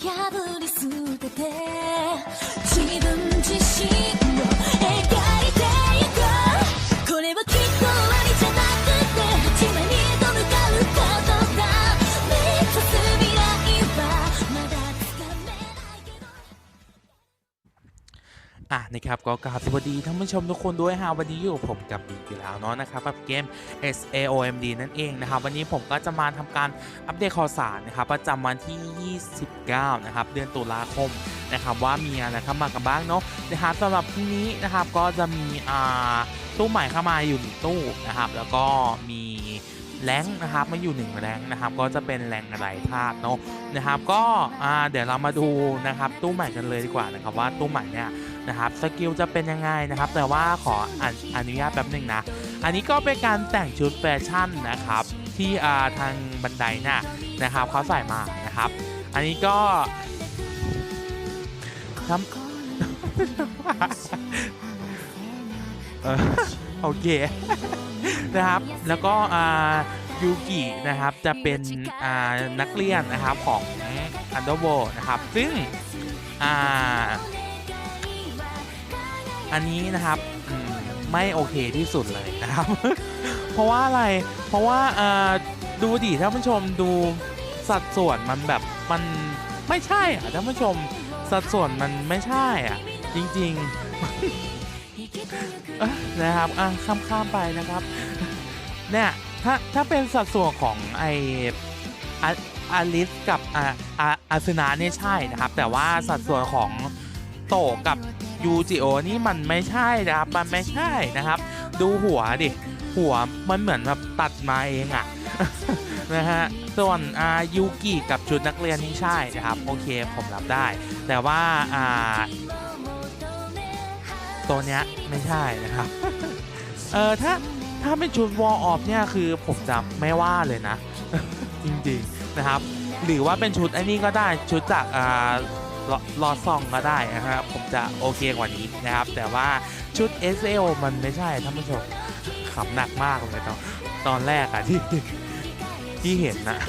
破り捨てて自分 อะนะครับก็กราบสวัสดีท่านผู้ชมทุกคนด้วยฮะวันนี้อยู่กับผมกับบีอีแล้วเนาะนะครับกับเกม SAOMD นั่นเองนะครับวันนี้ผมก็จะมาทำการอัปเดตข่าวสารนะครับประจำวันที่ 29 นะครับเดือนตุลาคมนะครับว่ามีอะไรเข้ามากันบ้างเนาะนะครับสำหรับพรุ่งนี้นะครับก็จะมีอ่าตู้ใหม่เข้ามาอยู่หนึ่งตู้นะครับแล้วก็มีแรงนะครับมาอยู่หนึ่งแรงนะครับก็จะเป็นแรงอะไรธาตุเนาะนะครับก็อ่าเดี๋ยวเรามาดูนะครับตู้ใหม่กันเลยดีกว่านะครับว่าตู้ใหม่เนี่ย นะครับสกิลจะเป็นยังไงนะครับ แต่ว่าขออนุอนุญาตแป๊บหนึ่งนะ อันนี้ก็เป็นการแต่งชุดแฟชั่นนะครับ ที่ทางบันไดเนี่ยนะครับเขาใส่มานะครับ อันนี้ก็ทำเออโอเคนะครับ แล้วก็ยูกินะครับจะเป็นนักเรียนนะครับของ Underworld นะครับ ซึ่งอ่า อันนี้นะครับไม่โอเคที่สุดเลยนะครับ เพราะว่าอะไรเพราะว่าดูดิท่านผู้ชมดูสัดส่วนมันแบบมันไม่ใช่อะท่านผู้ชมสัดส่วนมันไม่ใช่อะจริงๆนะครับอะข้ามข้ามไปนะครับเนี่ยถ้าถ้าเป็นสัดส่วนของไออาลิสกับอาอาอาซึนาเนี่ยใช่นะครับ แต่ว่าสัดส่วนของโตกับ ยูจิโอนี่มันไม่ใช่นะครับ มันไม่ใช่นะครับ ดูหัวดิ หัวมันเหมือนแบบตัดมาเองอะนะฮะ ส่วนอายูกิกับชุดนักเรียนนี่ใช่นะครับ โอเคผมรับได้ แต่ว่าอ่าตัวเนี้ยไม่ใช่นะครับ เออถ้าถ้าเป็นชุดวอลออฟเนี่ยคือผมจะไม่ว่าเลยนะ จริงๆนะครับ หรือว่าเป็นชุดไอ้นี่ก็ได้ชุดจากอ่า ลลอซองก็ได้นะครับผมจะโอเคกว่านี้นะครับ แต่ว่าชุด SL มันไม่ใช่ท่านผู้ชมขำหนักมากเลยตอนตอนแรกอะที่ที่เห็นนะ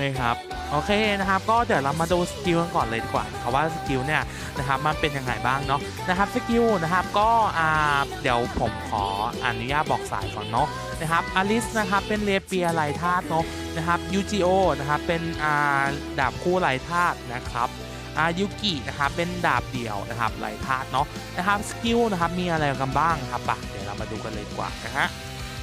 นะครับโอเคนะครับ ก็เดี๋ยวเรามาดูสกิลกันก่อนเลยดีกว่านะครับว่าสกิลเนี่ยนะครับมันเป็นยังไงบ้างเนาะนะครับสกิลนะครับก็อ่าเดี๋ยวผมขออนุญาตบอกสายก่อนเนาะนะครับอลิสนะครับเป็นเรเปียไรธาตุเนาะนะครับยูจิโอนะครับเป็นอ่าดาบคู่ไรธาตุนะครับ อายุกินะครับเป็นดาบเดี่ยวนะครับไรธาตุเนาะนะครับสกิลนะครับมีอะไรกันบ้างครับปะเดี๋ยวเรามาดูกันเลยกว่านะฮะ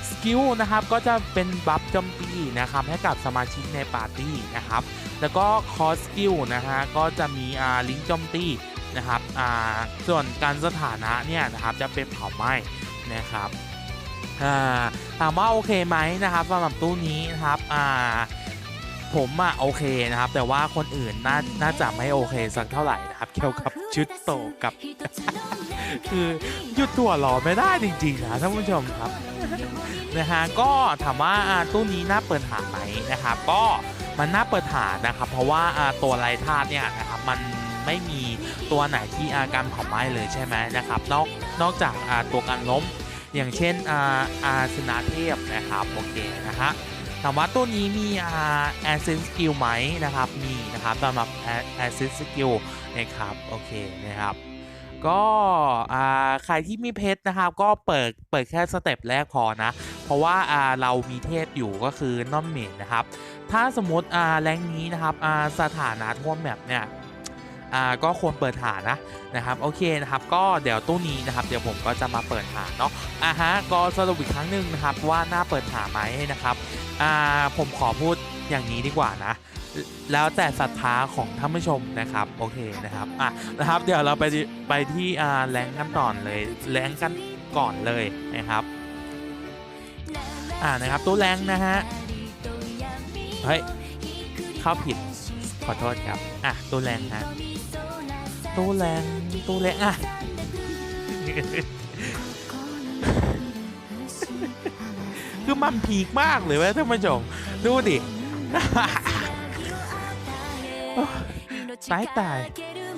สกิลนะครับก็จะเป็นบัฟจมตีนะครับให้กับสมาชิกในปาร์ตี้นะครับแล้วก็คอสกิลนะฮะก็จะมีอ่าลิงจมตีนะครับอ่าส่วนการสถานะเนี่ยนะครับจะเป็นเผาไหม้นะครับอ่าถามว่าโอเคไหมนะครับสำหรับตู้นี้นะครับอ่า ผมอะโอเคนะครับ แต่ว่าคนอื่นน่าน่าจะไม่โอเคสักเท่าไหร่นะครับ เกี่ยวกับชุดโตกับ คือหยุดตัวหล่อไม่ได้จริงๆนะท่านผู้ชมครับนะฮะก็ถามว่าตู้นี้น่าเปิดหาไหมนะครับ ก็มันน่าเปิดหานะครับ เพราะว่าตัวไรธาตุเนี่ยนะครับมันไม่มีตัวไหนที่อาการเผาไหม้เลยใช่ไหมนะครับ นอกนอกจากตัวการล้มอย่างเช่นอาอาสนาเทพนะครับโอเคนะฮะ ถามว่าตัวนี้มีอ่าแอสซิสกิลไหมนะครับ มีนะครับสำหรับแอสซิสกิลนะครับ โอเคนะครับก็อ่าใครที่มีเพชรนะครับ ก็เปิดเปิดแค่สเต็ปแรกพอนะ เพราะว่าอ่าเรามีเทพอยู่ก็คือน้อมเมดนะครับ ถ้าสมมติอ่าแรงนี้นะครับอ่าสถานะท่วมแมปเนี่ย อ่าก็ควรเปิดหานะนะครับโอเคนะครับก็เดี๋ยวตู้นี้นะครับเดี๋ยวผมก็จะมาเปิดหาเนาะอ่าฮะก็สรุปอีกครั้งหนึ่งนะครับว่าน่าเปิดหาไหมนะครับอ่าผมขอพูดอย่างนี้ดีกว่านะแล้วแต่ศรัทธาของท่านผู้ชมนะครับโอเคนะครับอะนะครับเดี๋ยวเราไปที่ไปที่อ่าแรงกันต่อนเลยแรงกันก่อนเลยนะครับอ่านะครับตู้แรงนะฮะเฮ้ยเข้าผิดขอโทษครับอะตู้แรงฮะ ตู้แรงตู้แรงอะคือมันพีคมากเลยเว้ยท่านผู้ชมดูดิตายตาย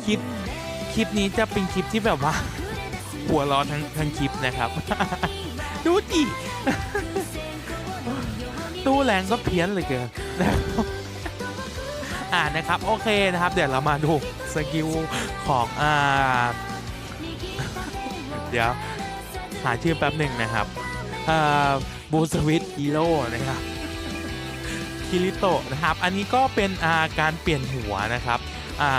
คลิปคลิปนี้จะเป็นคลิปที่แบบว่า หัวร้อนทั้งทั้งคลิปนะครับ ดูดิตู้แรงก็เพี้ยนเลยเกินอะนะครับ โอเคนะครับ เดี๋ยวเรามาดูสกิล ของอ่าเดี๋ยว หาชื่อแป๊บหนึ่งนะครับอ่าบูสวิตฮีโร่นะครับคิริโตะนะครับ อันนี้ก็เป็นอาการเปลี่ยนหัวนะครับอ่า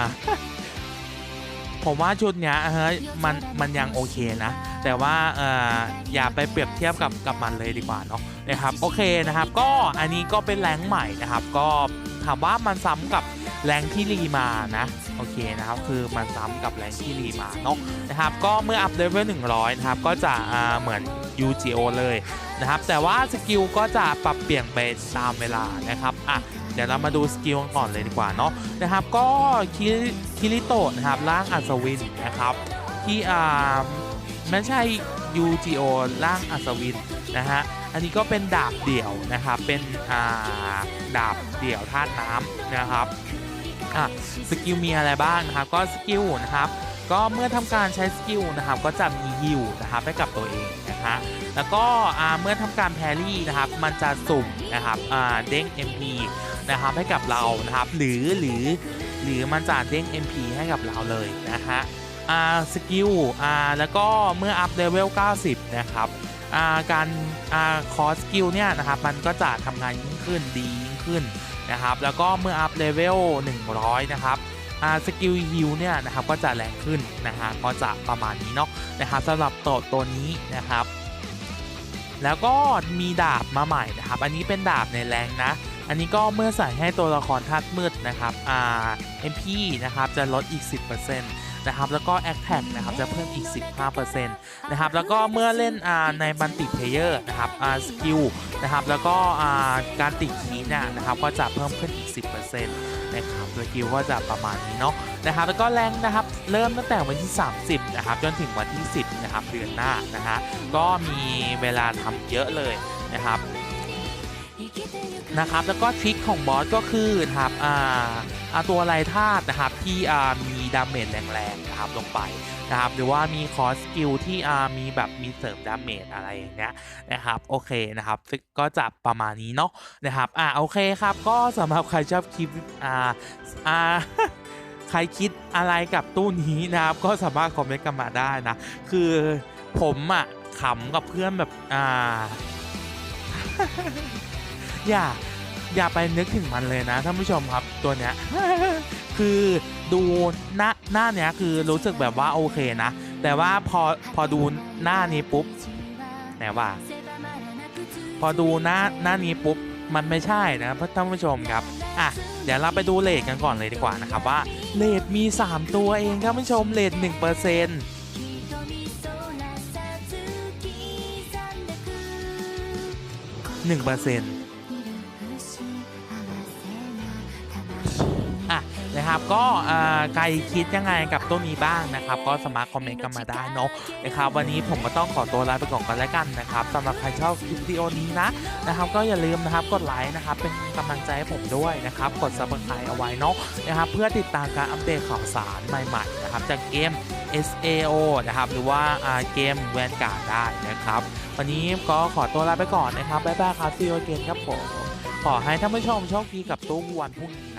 ผมว่าชุดเนี้ยเฮ้ยมันมันยังโอเคนะ แต่ว่าเอ่ออย่าไปเปรียบเทียบกับกับมันเลยดีกว่าเนาะนะครับโอเคนะครับ ก็อันนี้ก็เป็นแรงค์ใหม่นะครับ ก็ถามว่ามันซ้ำกับ แรงที่รีมานะโอเคนะครับคือมันซ้ำกับแรงที่รีมาเนาะนะครับก็เมื่ออัพเลเวล100นะครับก็จะเหมือน UGO เลยนะครับแต่ว่าสกิลก็จะปรับเปลี่ยนไปตามเวลานะครับอะเดี๋ยวเรามาดูสกิลกันก่อนเลยดีกว่าเนาะนะครับก็คิคิริโตะนะครับร่างอัศวินนะครับที่อ่าไม่ใช่ UGO ร่างอัศวินนะฮะอันนี้ก็เป็นดาบเดี่ยวนะครับเป็นอ่าดาบเดี่ยวธาตุน้ำนะครับ อะสกิลมีอะไรบ้างนะครับก็สกิลนะครับก็เมื่อทำการใช้สกิลนะครับก็จะมีฮิวนะครับให้กับตัวเองนะฮะแล้วก็อ่าเมื่อทำการแพรี่นะครับมันจะสุ่มนะครับอ่าเด้ง MP นะครับให้กับเรานะครับหรือหรือหรือมันจะเด้ง MP ให้กับเราเลยนะฮะอ่าสกิลอ่าแล้วก็เมื่ออัพเลเวล 90 นะครับอ่าการอ่าคอสกิลเนี่ยนะครับมันก็จะทำงานยิ่งขึ้นดียิ่งขึ้น นะครับ แล้วก็เมื่ออัพเลเวล100 นะครับสกิลฮิลเนี่ยนะครับก็จะแรงขึ้นนะฮะก็จะประมาณนี้เนาะนะครับสำหรับตัวตัวนี้นะครับ แล้วก็มีดาบมาใหม่นะครับ อันนี้เป็นดาบในแรงนะ อันนี้ก็เมื่อใส่ให้ตัวละครธาตุมืดนะครับอ่า MP นะครับจะลดอีก 10%น นะครับแล้วก็ a t t a c นะครับจะเพิ่มอีก 15%นะครับแล้วก็เมื่อเล่นในบันติเพลเยอร์นะครับอาสกิลนะครับแล้วก็การติดขีเนี่ยนะครับก็จะเพิ่มขึ้นอีก 10%นะครับสกิลก็จะประมาณนี้เนาะนะครับแล้วก็แรงนะครับเริ่มตั้งแต่วันที่ 30นะครับจนถึงวันที่ 10นะครับเดือนหน้านะฮะก็มีเวลาทำเยอะเลยนะครับนะครับแล้วก็ทริคของบอสก็คือนะครับอ่าตัวไรธาตุนะครับที่มี ดาเมจแรงๆนะครับลงไปนะครับหรือว่ามีคอสกิลที่อ่ามีแบบมีเสริมดาเมจอะไรอย่างเงี้ยนะครับโอเคนะครับก็จะประมาณนี้เนาะนะครับอ่าโอเคครับก็สำหรับใครชอบคลิปอ่าอ่าใครคิดอะไรกับตู้นี้นะครับ ก็สามารถคอมเมนต์กันมาได้นะ คือผมอะขำกับเพื่อนแบบอ่าอย่าอย่าไปนึกถึงมันเลยนะท่านผู้ชมครับตัวเนี้ยคือ ดูหน้าหน้าเนี้ยคือรู้สึกแบบว่าโอเคนะ แต่ว่าพอพอดูหน้านี้ปุ๊บไหนว่า พอดูหน้าหน้านี้ปุ๊บมันไม่ใช่นะท่านผู้ชมครับอะเดี๋ยวเราไปดูเลทกันก่อนเลยดีกว่านะครับว่าเลทมี 3 ตัวเองท่านผู้ชมเลท1%เปอร์เซ็นต์หนึ่งเปอร์เซ็นต์ นะครับ ก็อ่าใครคิดยังไงกับต้นนี้บ้างนะครับ ก็สามารถคอมเมนต์กันมาได้เนาะนะครับ วันนี้ผมก็ต้องขอตัวลาไปก่อนกันแล้วกันนะครับสำหรับใครชอบคลิปวิดีโอนี้นะนะครับ ก็อย่าลืมนะครับกดไลค์นะครับเป็นกำลังใจให้ผมด้วยนะครับ กด subscribe เอาไว้เนาะนะครับ เพื่อติดตามการอัปเดตข่าวสารใหม่ๆนะครับจากเกม SAO นะครับ หรือว่าอ่าเกมแวนการ์ดได้นะครับ วันนี้ก็ขอตัวลาไปก่อนนะครับบ๊ายบายครับซีโอเกนครับผมขอให้ท่านผู้ชมโชคดีกับตู้วันพรุ่งนี้